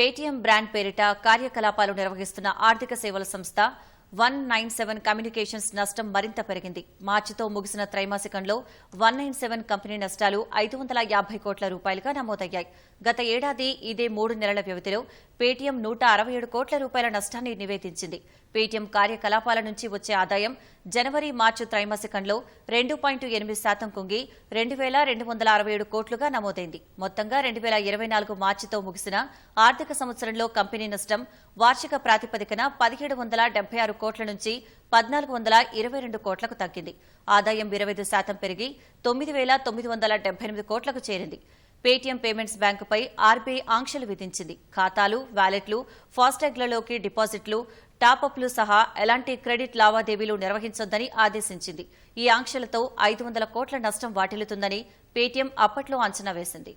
Paytm brand పేరిట కార్యకలాపాలు నిర్వహిస్తున్న ఆర్థిక సేవల సంస్థ వన్ నైన్ సెవెన్ కమ్యూనికేషన్స్ నష్టం మరింత పెరిగింది. మార్చితో ముగిసిన త్రైమాసికంలో వన్ నైన్ సెవెన్ కంపెనీ నష్టాలు ఐదు వందల యాభై కోట్ల రూపాయలుగా నమోదయ్యాయి. గత ఏడాది ఇదే మూడు నెలల వ్యవధిలో పేటీఎం నూట అరవై ఏడు కోట్ల రూపాయల నష్టాన్ని నివేదించింది. పేటీఎం కార్యకలాపాల నుంచి వచ్చే ఆదాయం జనవరి మార్చి త్రైమాసికంలో రెండు పాయింట్ ఎనిమిది శాతం కుంగి రెండు వేల రెండు వందల అరవై ఏడు కోట్లుగా నమోదైంది. మొత్తంగా రెండు వేల ఇరవై నాలుగు మార్చితో ముగిసిన ఆర్థిక సంవత్సరంలో కంపెనీ నష్టం వార్షిక ప్రాతిపదికన పదిహేడు వందల డెబ్బై ఆరు కోట్ల నుంచి పద్నాలుగు వందల ఇరవై రెండు కోట్లకు తగ్గింది. ఆదాయం ఇరవై ఐదు శాతం పెరిగి తొమ్మిది వేల తొమ్మిది వందల డెబ్బై ఎనిమిది కోట్లకు చేరింది. పేటీఎం పేమెంట్స్ బ్యాంకుపై ఆర్బీఐ ఆంక్షలు విధించింది. ఖాతాలు వ్యాలెట్లు ఫాస్టాగ్లలోకి డిపాజిట్లు టాపప్లు సహా ఎలాంటి క్రెడిట్ లావాదేవీలు నిర్వహించొద్దని ఆదేశించింది. ఈ ఆంక్షలతో ఐదు వందల కోట్ల నష్టం వాటిల్లుతుందని పేటీఎం అప్పట్లో అంచనా వేసింది.